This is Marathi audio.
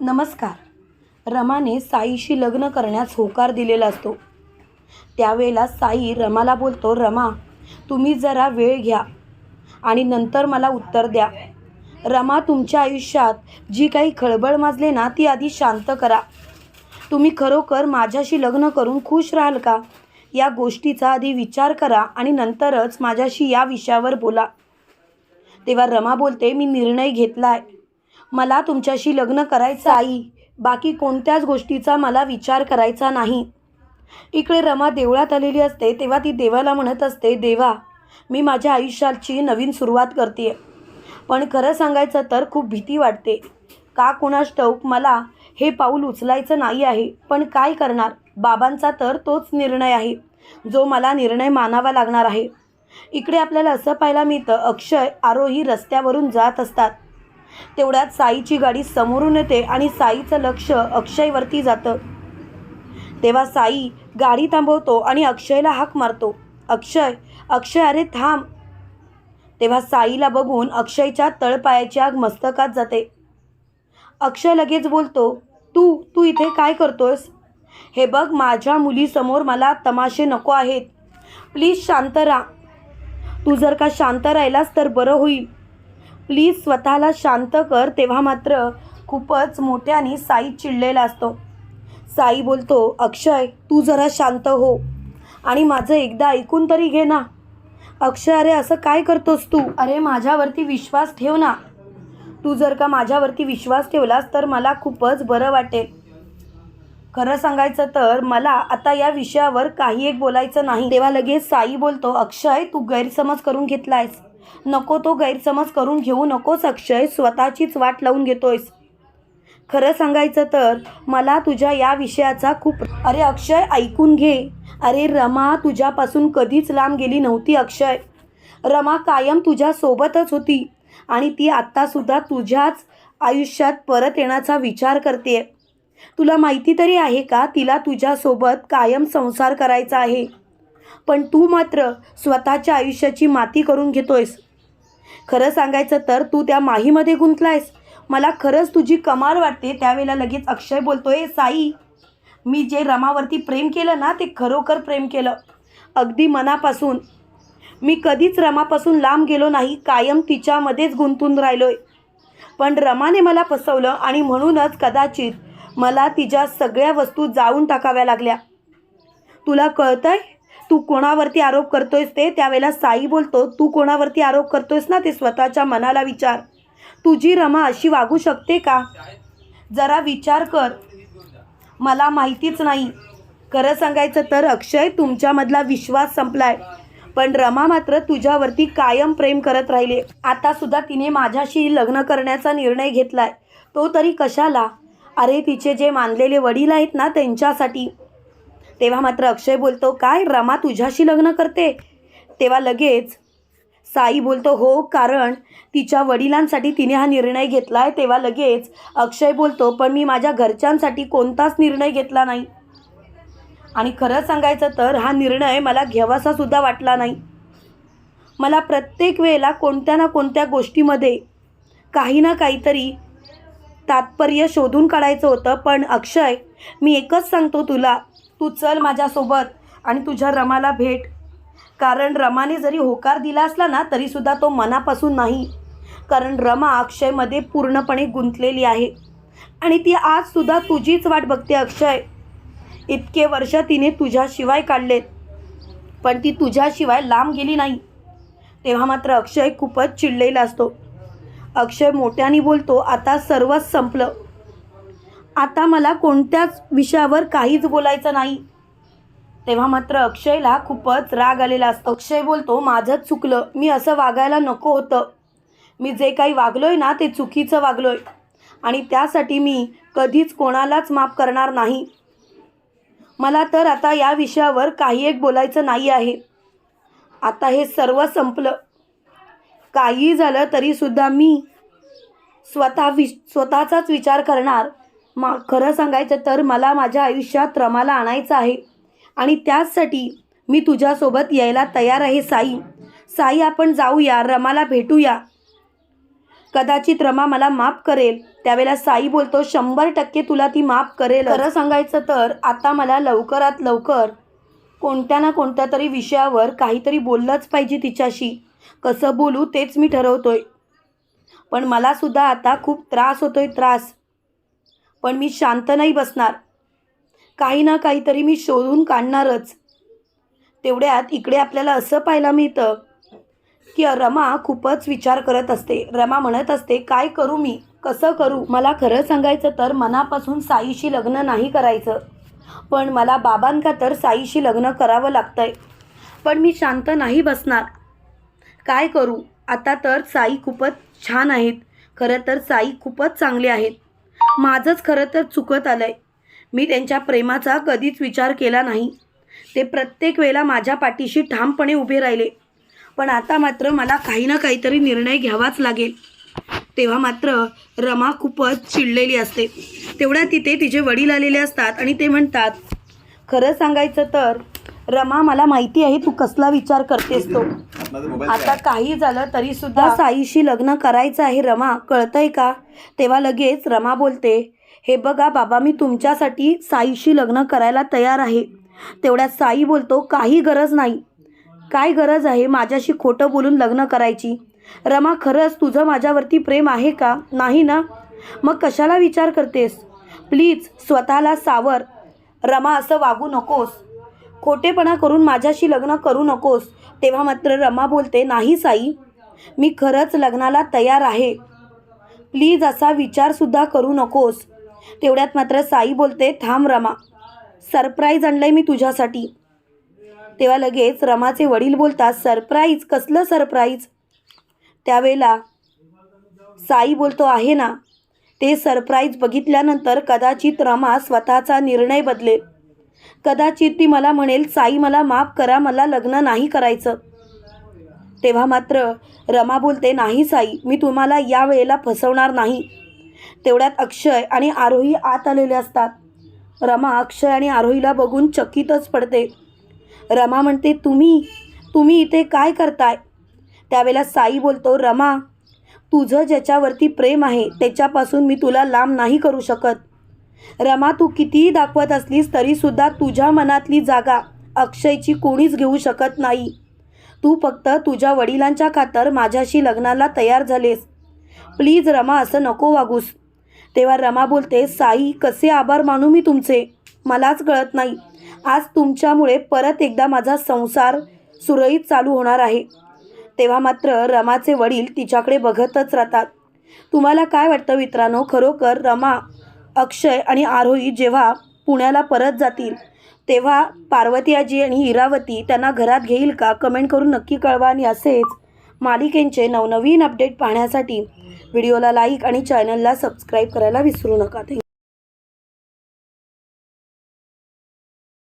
नमस्कार. रमाने साईशी लग्न करण्यास होकार दिलेला असतो. त्यावेळेला साई रमाला बोलतो रमा तुम्ही जरा वेळ घ्या आणि नंतर मला उत्तर द्या. रमा तुमच्या आयुष्यात जी काही खळबळ माजले ना ती आधी शांत करा. तुम्ही खरोखर माझ्याशी लग्न करून खुश राहाल का? या गोष्टीचा आधी विचार करा आणि नंतरच माझ्याशी या विषयावर बोला. तेव्हा रमा बोलते मी निर्णय घेतला आहे मला तुमच्याशी लग्न करायचं आई बाकी कोणत्याच गोष्टीचा मला विचार करायचा नाही. इकडे रमा देवळात आलेली असते तेव्हा ती देवाला म्हणत असते देवा मी माझ्या आयुष्याची नवीन सुरुवात करते. पण खरं सांगायचं तर खूप भीती वाटते. का कुणास ठाऊक मला हे पाऊल उचलायचं नाही आहे. पण काय करणार? बाबांचा तर तोच निर्णय आहे जो मला निर्णय मानावा लागणार आहे. इकडे आपल्याला असं पाहायला मिळतं अक्षय आरोही रस्त्यावरून जात असतात. तेवढ्यात साईची गाडी समोरून येते आणि साईचं लक्ष अक्षयवरती जातं. तेव्हा साई गाडी थांबवतो आणि अक्षयला हाक मारतो. अक्षय अक्षय अरे थांब. तेव्हा साईला बघून अक्षयच्या तळपायाची आग मस्तकात जाते. अक्षय लगेच बोलतो तू तू इथे काय करतोयस? हे बघ माझ्या मुलीसमोर मला तमाशे नको आहेत. प्लीज शांत राहा. तू जर का शांत राहिलास तर बरं होईल. प्लीज स्वतःला शांत कर तेव्हा मात्र खूपच मोठ्याने साई चिडलेला असतो. साई बोलतो अक्षय तू जरा शांत हो आणि माझं एकदा ऐकून तरी घे ना. अक्षय अरे असं काय करतोस तू? अरे माझ्यावरती विश्वास ठेव ना. तू जर का माझ्यावरती विश्वास ठेवलास तर मला खूपच बरं वाटेल. खरं सांगायचं तर मला आता या विषयावर काही एक बोलायचं नाही. तेव्हा लगेच साई बोलतो अक्षय तू गैरसमज करून घेतलायस. नको तो गैरसमज करून घेऊ नकोस अक्षय. स्वतःचीच वाट लावून घेतोयस. खरं सांगायचं तर मला तुझ्या या विषयाचा खूप अरे अक्षय ऐकून घे. अरे रमा तुझ्यापासून कधीच लांब गेली नव्हती अक्षय. रमा कायम तुझ्यासोबतच होती आणि ती आत्तासुद्धा तुझ्याच आयुष्यात परत येण्याचा विचार करते. तुला माहिती तरी आहे का तिला तुझ्यासोबत कायम संसार करायचा आहे? पण तू मात्र स्वतःच्या आयुष्याची माती करून घेतोयस. खरं सांगायचं तर तू त्या माहीमध्ये गुंतलायस. मला खरंच तुझी कमाल वाटते त्यावेळेला लगेच अक्षय बोलतोय साई मी जे रमावरती प्रेम केलं ना ते खरोखर प्रेम केलं. अगदी मनापासून. मी कधीच रमापासून लांब गेलो नाही कायम तिच्यामध्येच गुंतून राहिलोय. पण रमाने मला फसवलं आणि म्हणूनच कदाचित मला तिच्या सगळ्या वस्तू जाळून टाकाव्या लागल्या. तुला कळतंय? तू कोणावरती आरोप करतोयस ते त्यावेळेला साई बोलतो तू कोणावरती आरोप करतोयस ना? ते स्वतःच्या मनाला विचार. तुझी रमा अशी वागू शकते का? जरा विचार कर. मला माहितीच नाही. खरं सांगायचं तर अक्षय तुमच्यामधला विश्वास संपलाय. पण रमा मात्र तुझ्यावरती कायम प्रेम करत राहिले. आता सुद्धा तिने माझ्याशी लग्न करण्याचा निर्णय घेतलाय. तो तरी कशाला? अरे तिचे जे मानलेले वडील आहेत ना त्यांच्यासाठी. तेव्हा मात्र अक्षय बोलतो काय रमा तुझ्याशी लग्न करते? तेव्हा लगेच साई बोलतो हो कारण तिच्या वडिलांसाठी तिने हा निर्णय घेतला आहे तेव्हा लगेच अक्षय बोलतो पण मी माझ्या घरच्यांसाठी कोणताच निर्णय घेतला नाही. आणि खरं सांगायचं तर हा निर्णय मला घ्यावासासुद्धा वाटला नाही. मला प्रत्येक वेळेला कोणत्या ना कोणत्या गोष्टीमध्ये काही ना काहीतरी तात्पर्य शोधून काढायचं होतं पण अक्षय मी एकच सांगतो तुला तू चल माझ्यासोबत आणि तुझ्या रमाला भेट. कारण रमाने जरी होकार दिला असला ना तरीसुद्धा तो मनापासून नाही. कारण रमा अक्षयमध्ये पूर्णपणे गुंतलेली आहे. आणि ती आजसुद्धा तुझीच वाट बघते अक्षय. इतके वर्ष तिने तुझ्याशिवाय काढलेत. पण ती तुझ्याशिवाय लांब गेली नाही. तेव्हा मात्र अक्षय खूपच चिडलेला असतो. अक्षय मोठ्याने बोलतो आता सर्वच संपलं. आता मला कोणत्याच विषयावर काहीच बोलायचं नाही. तेव्हा मात्र अक्षयला खूपच राग आलेला असतो. अक्षय बोलतो माझंच चुकलं. मी असं वागायला नको होतं. मी जे काही वागलोय ना ते चुकीचं वागलोय. आणि त्यासाठी मी कधीच कोणालाच माफ करणार नाही. मला तर आता या विषयावर काही एक बोलायचं नाही आहे. आता हे सर्व संपलं. काही झालं तरीसुद्धा मी स्वतः वि स्वतःचाच विचार करणार. मा खरं सांगायचं तर मला माझ्या आयुष्यात रमाला आणायचं आहे. आणि त्याचसाठी मी तुझ्यासोबत यायला तयार आहे साई. साई आपण जाऊया रमाला भेटूया. कदाचित रमा मला माफ करेल. त्यावेळेला साई बोलतो शंभर टक्के तुला ती माफ करेल खरं सांगायचं तर आता मला लवकरात लवकर कोणत्या ना कोणत्या तरी विषयावर काहीतरी बोललंच पाहिजे तिच्याशी. कसं बोलू तेच मी ठरवतोय. पण मलासुद्धा आता खूप त्रास होतोय त्रास. पण मी शांत नाही बसणार. काही ना काहीतरी मी शोधून काढणारच. तेवढ्यात इकडे आपल्याला असं पाहायला मिळतं की रमा खूपच विचार करत असते. रमा म्हणत असते काय करू मी? कसं करू? मला खरं सांगायचं तर मनापासून साईशी लग्न नाही करायचं. पण मला बाबांका तर साईशी लग्न करावं लागतंय. पण मी शांत नाही बसणार. काय करू? आता तर साई खूपच छान आहेत. खरं तर साई खूपच चांगले आहेत. माझंच खरं तर चुकत आलं आहे मी त्यांच्या प्रेमाचा कधीच विचार केला नाही. ते प्रत्येक वेळेला माझ्या पाठीशी ठामपणे उभे राहिले. पण आता मात्र मला काही ना काहीतरी निर्णय घ्यावाच लागेल. तेव्हा मात्र रमा खूपच चिडलेली असते. तेवढ्या तिथे तिचे वडील आलेले असतात आणि ते म्हणतात खरं सांगायचं तर रमा मला माहिती आहे तू कसला विचार करतेस तो. आता काही झालं तरी सुद्धा साईशी लग्न करायचं आहे रमा. कळतंय का? तेव्हा लगेच रमा बोलते हे बघा बाबा मी तुमच्यासाठी साईशी लग्न करायला तयार आहे. तेवढ्यात साई बोलतो काही गरज नाही. काय गरज आहे माझ्याशी खोटं बोलून लग्न करायची? रमा खरंच तुझं माझ्यावरती प्रेम आहे का? नाही ना? मग कशाला विचार करतेस? प्लीज स्वतःला सावर. रमा असं वागू नकोस. खोटेपणा करून माझ्याशी लग्न करू नकोस. तेव्हा मात्र रमा बोलते नाही साई मी खरंच लग्नाला तयार आहे. प्लीज असा विचारसुद्धा करू नकोस. तेवढ्यात मात्र साई बोलते थांब रमा सरप्राईज आणलंय मी तुझ्यासाठी. तेव्हा लगेच रमाचे वडील बोलतात सरप्राईज? कसलं सरप्राईज? त्यावेळेला साई बोलतो आहे ना. ते सरप्राईज बघितल्यानंतर कदाचित रमा स्वतःचा निर्णय बदलेल. कदाचित ती मला म्हणेल साई मला माफ करा मला लग्न नाही करायचं. तेव्हा मात्र रमा बोलते नाही साई मी तुम्हाला या वेळेला फसवणार नाही. तेवढ्यात अक्षय आणि आरोही आत आलेले असतात. रमा अक्षय आणि आरोहीला बघून चकितच पडते. रमा म्हणते तुम्ही तुम्ही इथे काय करताय? त्यावेळेला साई बोलतो रमा तुझं ज्याच्यावरती प्रेम आहे त्याच्यापासून मी तुला लांब नाही करू शकत. रमा तू कितीही दाखवत असलीस तरीसुद्धा तुझ्या मनातली जागा अक्षयची कोणीच घेऊ शकत नाही. तू फक्त तुझ्या वडिलांच्या खातर माझ्याशी लग्नाला तयार झालेस. प्लीज रमा असं नको वागूस. तेव्हा रमा बोलते साई कसे आभार मानू मी तुमचे? मलाच कळत नाही. आज तुमच्यामुळे परत एकदा माझा संसार सुरळीत चालू होणार आहे. तेव्हा मात्र रमाचे वडील तिच्याकडे बघतच राहतात. तुम्हाला काय वाटतं मित्रांनो? खरोखर रमा अक्षय आणि आरोही जेव्हा पुण्याला परत जातील तेव्हा पार्वती आजी आणि इरावती त्यांना घरात घेईल का? कमेंट करून नक्की कळवा आणि असेच मालिकेंचे नवनवीन अपडेट पाहण्यासाठी व्हिडिओला लाईक आणि चॅनलला सबस्क्राईब करायला विसरू नका. थँक्यू